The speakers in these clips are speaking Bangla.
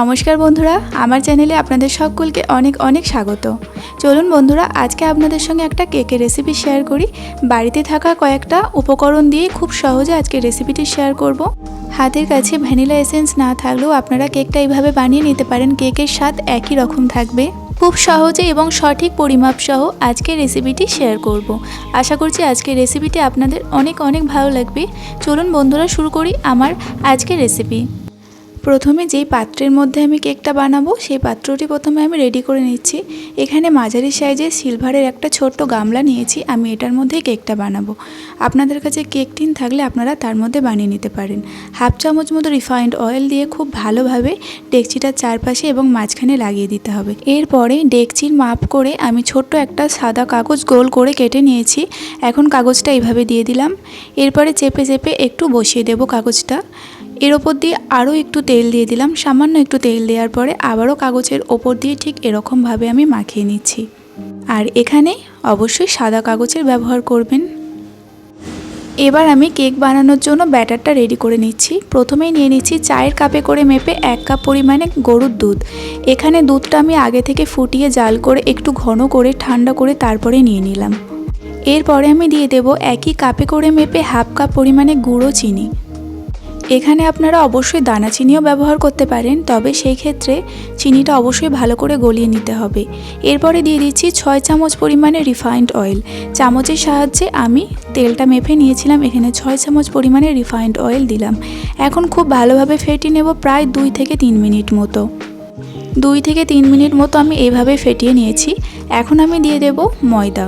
নমস্কার বন্ধুরা, আমার চ্যানেলে আপনাদের সকলকে অনেক অনেক স্বাগত। চলুন বন্ধুরা, আজকে আপনাদের সঙ্গে একটা কেকের রেসিপি শেয়ার করি। বাড়িতে থাকা কয়েকটা উপকরণ দিয়ে খুব সহজে আজকে রেসিপিটি শেয়ার করব। হাতের কাছে ভ্যানিলা এসেন্স না থাকলেও আপনারা কেকটা এইভাবে বানিয়ে নিতে পারেন, কেকের স্বাদ একই রকম থাকবে। খুব সহজে এবং সঠিক পরিমাপ সহ আজকের রেসিপিটি শেয়ার করব। আশা করছি আজকের রেসিপিটি আপনাদের অনেক অনেক ভালো লাগবে। চলুন বন্ধুরা, শুরু করি আমার আজকের রেসিপি প্রথমে যেই পাত্রের মধ্যে আমি কেকটা বানাবো, সেই পাত্রটি প্রথমে আমি রেডি করে নিচ্ছি। এখানে মাঝারি সাইজের সিলভারের একটা ছোট্ট গামলা নিয়েছি, আমি এটার মধ্যে কেকটা বানাবো। আপনাদের কাছে কেক টিন থাকলে আপনারা তার মধ্যে বানিয়ে নিতে পারেন। হাফ চামচ মতো রিফাইন্ড অয়েল দিয়ে খুব ভালোভাবে ডেকচিটার চারপাশে এবং মাঝখানে লাগিয়ে দিতে হবে। এরপরে ডেকচির মাপ করে আমি ছোট্ট একটা সাদা কাগজ গোল করে কেটে নিয়েছি। এখন কাগজটা এইভাবে দিয়ে দিলাম। এরপরে চেপে চেপে একটু বসিয়ে দেবো কাগজটা। এর ওপর দিয়ে আরও একটু তেল দিয়ে দিলাম। সামান্য একটু তেল দেওয়ার পরে আবারও কাগজের ওপর দিয়ে ঠিক এরকমভাবে আমি মাখিয়ে নিচ্ছি। আর এখানে অবশ্যই সাদা কাগজের ব্যবহার করবেন। এবার আমি কেক বানানোর জন্য ব্যাটারটা রেডি করে নিচ্ছি। প্রথমেই নিয়ে নিচ্ছি চায়ের কাপে করে মেপে এক কাপ পরিমাণে গরুর দুধ। এখানে দুধটা আমি আগে থেকে ফুটিয়ে জাল করে একটু ঘন করে ঠান্ডা করে তারপরে নিয়ে নিলাম। এরপরে আমি দিয়ে দেব একই কাপে করে মেপে হাফ কাপ পরিমাণে গুঁড়ো চিনি। এখানে আপনারা অবশ্যই দানা চিনিও ব্যবহার করতে পারেন, তবে সেই ক্ষেত্রে চিনিটা অবশ্যই ভালো করে গলিয়ে নিতে হবে। এরপরে দিয়ে দিচ্ছি ছয় চামচ পরিমাণে রিফাইন্ড অয়েল চামচের সাহায্যে আমি তেলটা মেপে নিয়েছিলাম, এখানে ছয় চামচ পরিমাণে রিফাইন্ড অয়েল দিলাম। এখন খুব ভালোভাবে ফেটিয়ে নেব প্রায় দুই থেকে তিন মিনিট মতো। দুই থেকে তিন মিনিট মতো আমি এইভাবে ফেটিয়ে নিয়েছি। এখন আমি দিয়ে দেব ময়দা।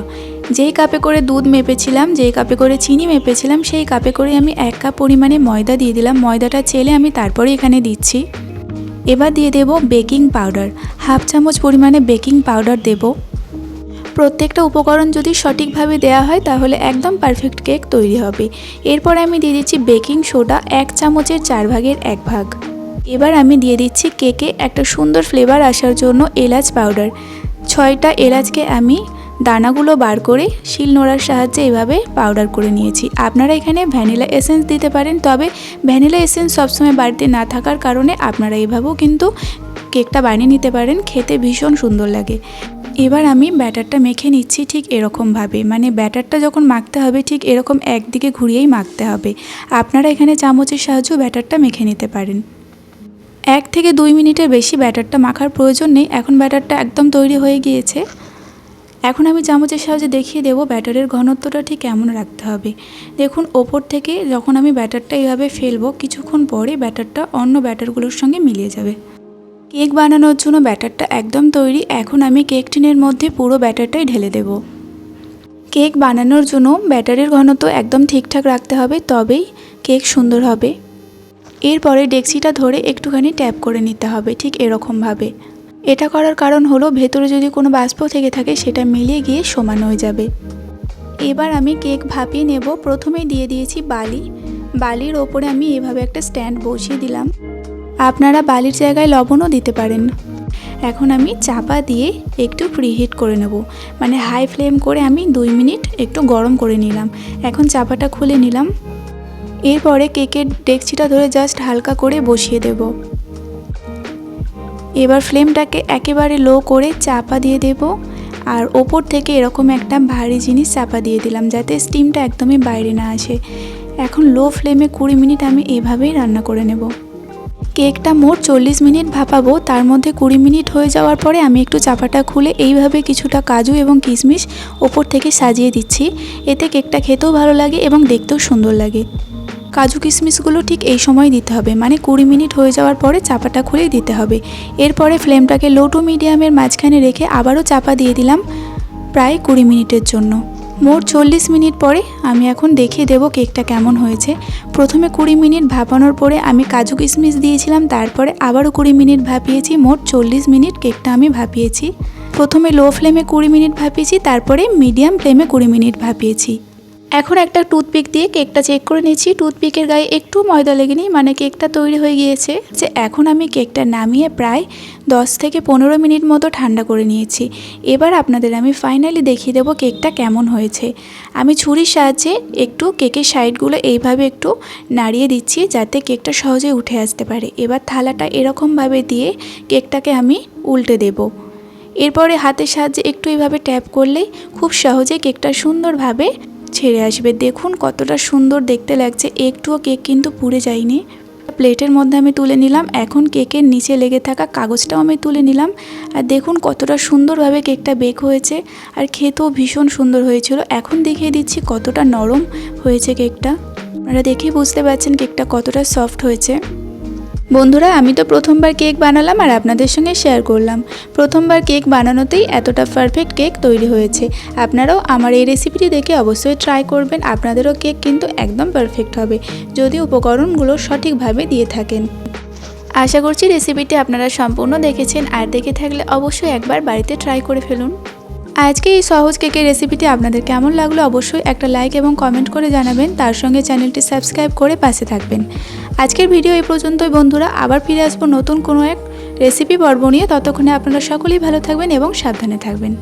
যেই কাপে করে দুধ মেপেছিলাম, যেই কাপে করে চিনি মেপেছিলাম, সেই কাপে করে আমি এক কাপ পরিমাণে ময়দা দিয়ে দিলাম। ময়দাটা চেলে আমি তারপরে এখানে দিচ্ছি। এবার দিয়ে দেব বেকিং পাউডার। হাফ চামচ পরিমাণে বেকিং পাউডার দেব। প্রত্যেকটা উপকরণ যদি সঠিকভাবে দেওয়া হয়, তাহলে একদম পারফেক্ট কেক তৈরি হবে। এরপর আমি দিয়ে দিচ্ছি বেকিং সোডা এক চামচের চার ভাগের এক ভাগ। এবার আমি দিয়ে দিচ্ছি কেকে একটা সুন্দর ফ্লেভার আসার জন্য এলাচ পাউডার। ছয়টা এলাচকে আমি দানাগুলো বার করে শিল নোড়ার সাহায্যে এভাবে পাউডার করে নিয়েছি। আপনারা এখানে ভ্যানিলা এসেন্স দিতে পারেন, তবে ভ্যানিলা এসেন্স সবসময় বাড়িতে না থাকার কারণে আপনারা এভাবেও কিন্তু কেকটা বানিয়ে নিতে পারেন, খেতে ভীষণ সুন্দর লাগে। এবার আমি ব্যাটারটা মেখে নিচ্ছি ঠিক এরকমভাবে মানে ব্যাটারটা যখন মাখতে হবে ঠিক এরকম একদিকে ঘুরিয়েই মাখতে হবে। আপনারা এখানে চামচের সাহায্যেও ব্যাটারটা মেখে নিতে পারেন। এক থেকে দুই মিনিটের বেশি ব্যাটারটা মাখার প্রয়োজন নেই, এখন ব্যাটারটা একদম তৈরি হয়ে গিয়েছে। এখন আমি চামচের সাহায্যে দেখিয়ে দেবো ব্যাটারের ঘনত্বটা ঠিক কেমন রাখতে হবে। দেখুন, ওপর থেকে যখন আমি ব্যাটারটা এইভাবে ফেলব, কিছুক্ষণ পরে ব্যাটারটা অন্য ব্যাটারগুলোর সঙ্গে মিলিয়ে যাবে। কেক বানানোর জন্য ব্যাটারটা একদম তৈরি, এখন আমি কেক টিনের মধ্যে পুরো ব্যাটারটাই ঢেলে দেব। কেক বানানোর জন্য ব্যাটারের ঘনত্ব একদম ঠিকঠাক রাখতে হবে, তবেই কেক সুন্দর হবে। এরপরে ডেক্সিটা ধরে একটুখানি ট্যাপ করে নিতে হবে, ঠিক এরকমভাবে। এটা করার কারণ হলো ভেতরে যদি কোনো বাষ্প থেকে থাকে, সেটা মিলিয়ে গিয়ে সমান হয়ে যাবে। এবার আমি কেক ভাপিয়ে নেব। প্রথমেই দিয়ে দিয়েছি বালি। বালির ওপরে আমি এভাবে একটা স্ট্যান্ড বসিয়ে দিলাম। আপনারা বালির জায়গায় লবণও দিতে পারেন। এখন আমি চাপা দিয়ে একটু প্রিহিট করে নেব। মানে হাই ফ্লেম করে আমি দুই মিনিট একটু গরম করে নিলাম। এখন চাপাটা খুলে নিলাম। এরপরে কেকের ডেকচিটা ধরে জাস্ট হালকা করে বসিয়ে দেব। এবার ফ্লেমটাকে একেবারে লো করে চাপা দিয়ে দেব। আর ওপর থেকে এরকম একটা ভারী জিনিস চাপা দিয়ে দিলাম যাতে স্টিমটা একদমই বাইরে না আসে। এখন লো ফ্লেমে কুড়ি মিনিট আমি এভাবেই রান্না করে নেব। কেকটা মোট চল্লিশ মিনিট ভাপাবো, তার মধ্যে কুড়ি মিনিট হয়ে যাওয়ার পরে আমি একটু চাপাটা খুলে এইভাবে কিছুটা কাজু এবং কিশমিশ ওপর থেকে সাজিয়ে দিচ্ছি। এতে কেকটা খেতেও ভালো লাগে এবং দেখতেও সুন্দর লাগে। কাজু কিশমিশগুলো ঠিক এই সময় দিতে হবে। মানে কুড়ি মিনিট হয়ে যাওয়ার পরে চাপাটা খুলেই দিতে হবে। এরপরে ফ্লেমটাকে লো টু মিডিয়ামের মাঝখানে রেখে আবারও চাপা দিয়ে দিলাম প্রায় কুড়ি মিনিটের জন্য। মোট চল্লিশ মিনিট পরে আমি এখন দেখিয়ে দেবো কেকটা কেমন হয়েছে। প্রথমে কুড়ি মিনিট ভাপানোর পরে আমি কাজু কিশমিশ দিয়েছিলাম, তারপরে আবারও কুড়ি মিনিট ভাপিয়েছি, মোট চল্লিশ মিনিট কেকটা আমি ভাপিয়েছি। প্রথমে লো ফ্লেমে কুড়ি মিনিট ভাপিয়েছি, তারপরে মিডিয়াম ফ্লেমে কুড়ি মিনিট ভাপিয়েছি। এখন একটা টুথপিক দিয়ে কেকটা চেক করে নিচ্ছি। টুথপিকের গায়ে একটু ময়দা লেগেনি মানে কেকটা তৈরি হয়ে গিয়েছে। যে এখন আমি কেকটা নামিয়ে প্রায় 10 থেকে পনেরো মিনিট মতো ঠান্ডা করে নিয়েছি। এবার আপনাদের আমি ফাইনালি দেখিয়ে দেবো কেকটা কেমন হয়েছে। আমি ছুরির সাহায্যে একটু কেকের সাইডগুলো এইভাবে একটু নাড়িয়ে দিচ্ছি, যাতে কেকটা সহজে উঠে আসতে পারে। এবার থালাটা এরকমভাবে দিয়ে কেকটাকে আমি উল্টে দেবো। এরপরে হাতের সাহায্যে একটু এইভাবে ট্যাপ করলেই খুব সহজে কেকটা সুন্দরভাবে ছেড়ে আসবে। দেখুন কতটা সুন্দর দেখতে লাগছে। একটুও কেক কিন্তু পুড়ে যায়নি। প্লেটের মধ্যে আমি তুলে নিলাম। এখন কেকের নিচে লেগে থাকা কাগজটাও আমি তুলে নিলাম। আর দেখুন কতটা সুন্দরভাবে কেকটা বেক হয়েছে। আর খেতেও ভীষণ সুন্দর হয়েছিল। এখন দেখিয়ে দিচ্ছি কতটা নরম হয়েছে কেকটা। আপনারা দেখেই বুঝতে পারছেন কেকটা কতটা সফট হয়েছে। বন্ধুরা, আমি তো প্রথমবার কেক বানালাম আর আপনাদের সঙ্গে শেয়ার করলাম। প্রথমবার কেক বানানোতেই এতটা পারফেক্ট কেক তৈরি হয়েছে। আপনারাও আমার এই রেসিপিটি দেখে অবশ্যই ট্রাই করবেন। আপনাদেরও কেক কিন্তু একদম পারফেক্ট হবে, যদি উপকরণগুলো সঠিকভাবে দিয়ে থাকেন। আশা করছি রেসিপিটি আপনারা সম্পূর্ণ দেখেছেন। আর দেখে থাকলে অবশ্যই একবার বাড়িতে ট্রাই করে ফেলুন। আজকে এই সহজ কেকের রেসিপিটি আপনাদের কেমন লাগল অবশ্যই একটা লাইক এবং কমেন্ট করে জানাবেন। তার সঙ্গে চ্যানেলটি সাবস্ক্রাইব করে পাশে থাকবেন। আজকের ভিডিও এই পর্যন্তই বন্ধুরা। আবার ফিরে আসব নতুন কোনো এক রেসিপি পর্ব নিয়ে। ততক্ষণে আপনারা সকলেই ভালো থাকবেন এবং সাবধানে থাকবেন।